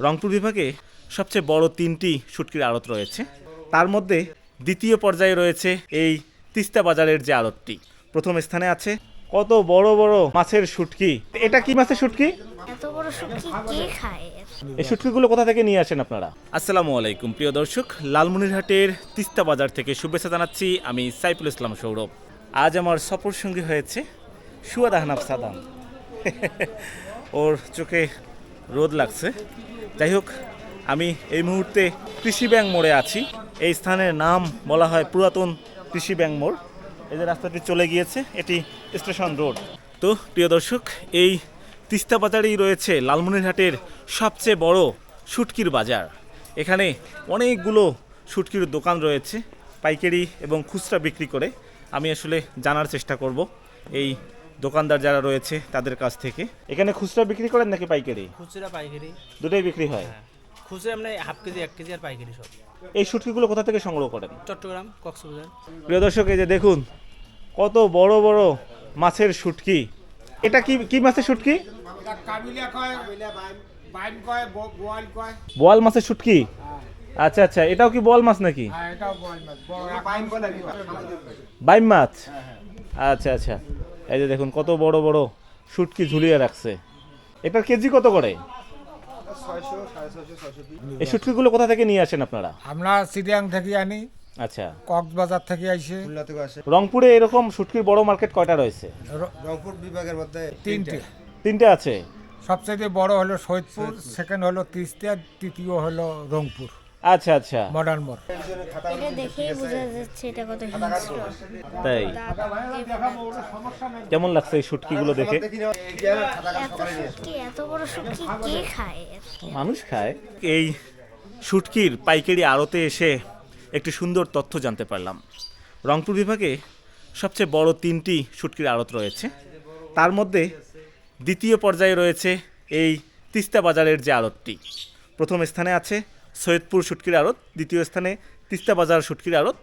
রংপুর বিভাগে সবচেয়ে বড় তিনটি শুটকির আড়ত রয়েছে। তার মধ্যে দ্বিতীয় পর্যায়ে রয়েছে এই তিস্তা বাজারের যে আড়তটি। প্রথম স্থানে আছে কত বড় বড় মাছের শুটকি। এটা কি মাছের শুটকি? এত বড় শুটকি কে খায়? এই শুটকিগুলো কোথা থেকে নিয়ে আসেন আপনারা? আসসালামু আলাইকুম প্রিয় দর্শক। লালমনিরহাটের তিস্তা বাজার থেকে শুভেচ্ছা জানাচ্ছি আমি সাইফুল ইসলাম সৌরভ। আজ আমার সফর সঙ্গী হয়েছে সুয়াদ আহনাব সাদাম। ওর চোখে রোদ লাগছে। যাই হোক, আমি এই মুহূর্তে কৃষি ব্যাংক মোড়ে আছি। এই স্থানের নাম বলা হয় পুরাতন কৃষি ব্যাংক মোড়। এই যে রাস্তাটি চলে গিয়েছে, এটি স্টেশন রোড। তো, প্রিয় দর্শক, এই তিস্তা বাজারেই রয়েছে লালমনিরহাটের সবচেয়ে বড় শুটকির বাজার। এখানে অনেকগুলো শুটকির দোকান রয়েছে, পাইকারি এবং খুচরা বিক্রি করে। আমি আসলে জানার চেষ্টা করব এই দোকানদার যারা রয়েছে তাদের কাছ থেকে। এখানে খুচরা বিক্রি করেন নাকি পাইকারি? খুচরা পাইকারি। দুটোই বিক্রি হয়? খুচরা মানে হাফ কেজি এক কেজি আর পাইকারি সব। এই শুটকিগুলো কোথা থেকে সংগ্রহ করেন? চট্টগ্রাম কক্সবাজার। প্রিয় দর্শক এই যে দেখুন কত বড় বড় মাছের শুটকি। এটা কি কি মাছের শুটকি? কাবিলা কয় বাইম কয় ব- বোয়াল মাছের শুটকি? আচ্ছা আচ্ছা এটাও কি বোয়াল মাছ নাকি? হ্যাঁ এটাও বোয়াল মাছ। বড় বাইম কয় নাকি? বাইম মাছ? আচ্ছা আচ্ছা। এই যে দেখুন কত বড় বড় শুটকি ঝুলিয়ে রাখছে। এটার কেজি কত করে? এই শুটকিগুলো কোথা থেকে নিয়ে আসেন আপনারা? আমরা সিরিয়াং থেকে আনি আচ্ছা। কক্সবাজার থেকে আইসে। রংপুরে এরকম শুটকির বড় মার্কেট কয়টা রয়েছে? রংপুর বিভাগের মধ্যে তিনটে। তিনটে আছে? সবচেয়ে বড় হলো সৈয়দপুর সেকেন্ড হলো তিস্তা তৃতীয় হলো রংপুর। আচ্ছা আচ্ছা। মডার্ন মোড়। এটা দেখেই বোঝা যাচ্ছে এটা কত হিংস্র। তাই। কেমন লাগছে এই শুটকিগুলো দেখে? এত শুটকি এত বড় শুটকি কে খায়? মানুষ খায়। এই শুটকির পাইকারি আড়তে এসে একটি সুন্দর তথ্য জানতে পারলাম। রংপুর বিভাগে সবচেয়ে বড় তিনটি শুটকির আড়ত রয়েছে। তার মধ্যে দ্বিতীয় পর্যায়ে রয়েছে এই তিস্তা বাজারের যে আড়তটি। প্রথম স্থানে আছে সৈয়দপুর শুটকির আড়ত দ্বিতীয় স্থানে তিস্তা বাজার শুটকির আড়ত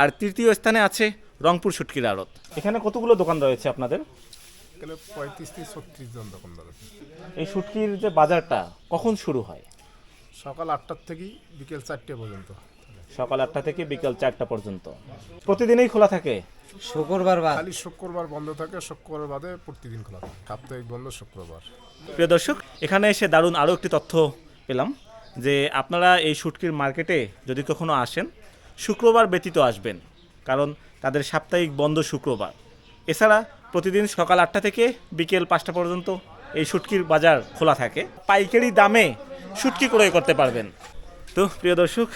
আর তৃতীয় স্থানে আছে রংপুর শুটকির আড়ত। এখানে কতগুলো দোকান রয়েছে আপনাদের? পঁয়ত্রিশ থেকে ছত্রিশ জন দোকানদার এই শুটকির যে বাজারটা কখন শুরু হয়? সকাল আটটার থেকেই বিকেল চারটে পর্যন্ত। সকাল আটটা থেকে বিকেল চারটা পর্যন্ত। প্রতিদিনই খোলা থাকে? শুক্রবার বা খালি শুক্রবার বন্ধ থাকে শুক্রবার বাদে প্রতিদিন খোলা থাকে। সাপ্তাহিক বন্ধ শুক্রবার। প্রিয় দর্শক এখানে এসে দারুণ আরও একটি তথ্য পেলাম। যে আপনারা এই শুটকির মার্কেটে যদি কখনো আসেন, শুক্রবার ব্যতীত আসবেন, কারণ তাদের সাপ্তাহিক বন্ধ শুক্রবার। এছাড়া প্রতিদিন সকাল আটটা থেকে বিকেল পাঁচটা পর্যন্ত এই শুটকির বাজার খোলা থাকে। পাইকারি দামে শুটকি ক্রয় করতে পারবেন। তো প্রিয় দর্শক,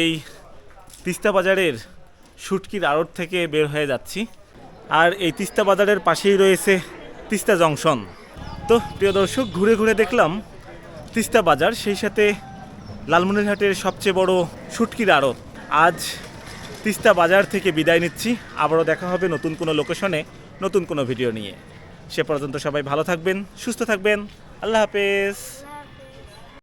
এই তিস্তা বাজারের শুটকির আড়ত থেকে বের হয়ে যাচ্ছি। আর এই তিস্তা বাজারের পাশেই রয়েছে তিস্তা জংশন। তো প্রিয় দর্শক, ঘুরে ঘুরে দেখলাম তিস্তা বাজার, সেই সাথে লালমনিরহাটের সবচেয়ে বড় সুটকির আড়ত। আজ তিস্তা বাজার থেকে বিদায় নিচ্ছি। আবারও দেখা হবে নতুন কোনো লোকেশনে, নতুন কোনো ভিডিও নিয়ে। সে পর্যন্ত সবাই ভালো থাকবেন, সুস্থ থাকবেন। আল্লাহ হাফেজ।